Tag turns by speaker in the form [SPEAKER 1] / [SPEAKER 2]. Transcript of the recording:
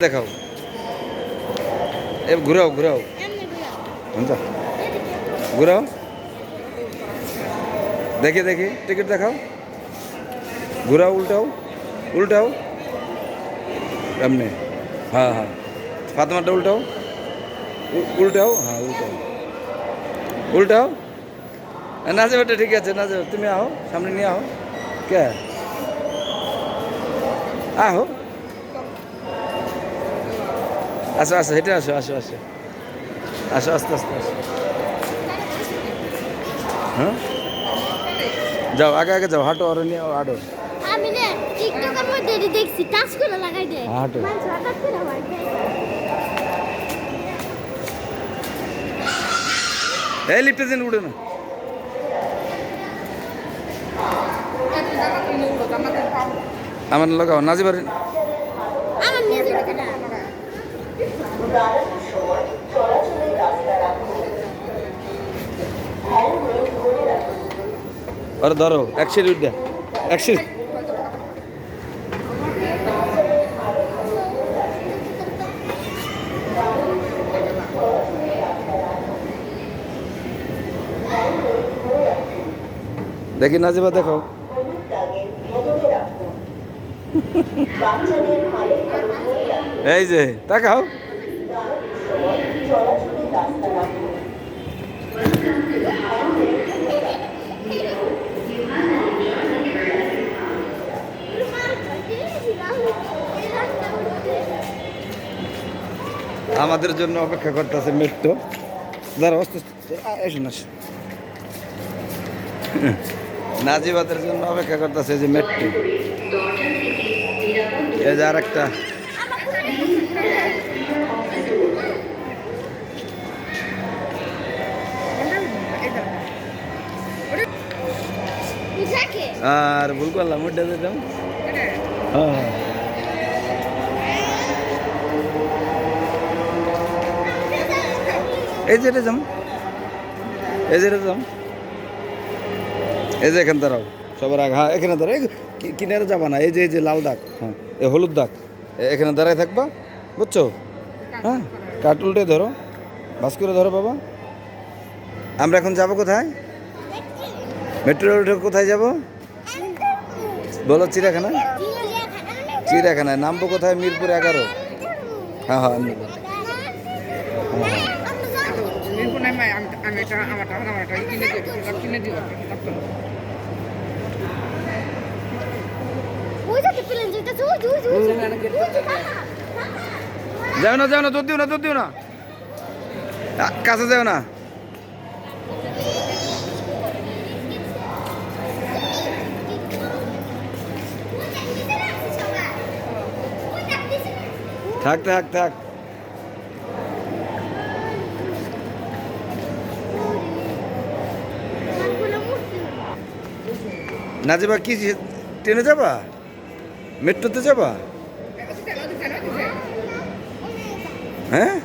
[SPEAKER 1] দেখাও এ ঘুরাও ঘুরাও
[SPEAKER 2] এমনি ঘুরাও।
[SPEAKER 1] हुन्छ ঘুরাও দেখি দেখি টিকিট দেখাও ঘুরাও উল্টাও উল্টাও এমনি হ্যাঁ হ্যাঁ ফাতেমাটা উল্টাও উ- উল্টাও হ্যাঁ উল্টাও উল্টাও না যাবে ওটা ঠিক আছে না যাবে তুমি আও সামনে নিয়ে আও কে আহো আসো আসো হেঁটে আসো আসো আসো। আসো আস্তে আস্তে আসো। হ্যাঁ? যাও আগে আগে যাও হাঁটো আর নিয়ে হাঁটো
[SPEAKER 2] আমি না টিকটকের মধ্যে দেখছি টাচ করে লাগাই দে।
[SPEAKER 1] হাঁটো।
[SPEAKER 2] হয়
[SPEAKER 1] এই লিফটে উঠে না। আমার লাগাও নাজিবার
[SPEAKER 2] আমার নিয়ে যাবে না
[SPEAKER 1] আরে ধরো এক সিট উঠে। এক সিট দেখি নাজিবা দেখো। এই যে আমাদের জন্য অপেক্ষা করতেছে মেট্রো দাঁড়া আস্তে আস্তে আ- এসুন আসুন নাজিবাদের জন্য অপেক্ষা করতেছে যে মেট্রো এই যে আর একটা আর ভুল করলাম ওইটা দিতাম হ্যাঁ এই যে যাম এই যে যাম এই যে এখানে দাঁড়াও, সবার আগে হ্যাঁ এখানে দাঁড়াও কিনারে যাবা না, এই যে এই যে লাল দাগ হ্যাঁ এই হলুদ দাগ, এ- এখানে দাঁড়ায় থাকবা, বুঝছ? হ্যাঁ কাঠ উল্টে ধরো, বাস করে ধরো বাবা। আমরা এখন যাব কোথায়? মেট্রো কোথায় যাব? বলো চিড়িয়াখানা? চিড়িয়াখানায় নামবো কোথায়? মিরপুর এগারো। হ্যাঁ হ্যাঁ যাও না যাও না দুধ দিও না দুধ দিও না। কাছে যাও না। থাক থাক থাক। নাজিবা কি ট্রেনে যাবা? মেট্রোতে যাবা? হ্যাঁ?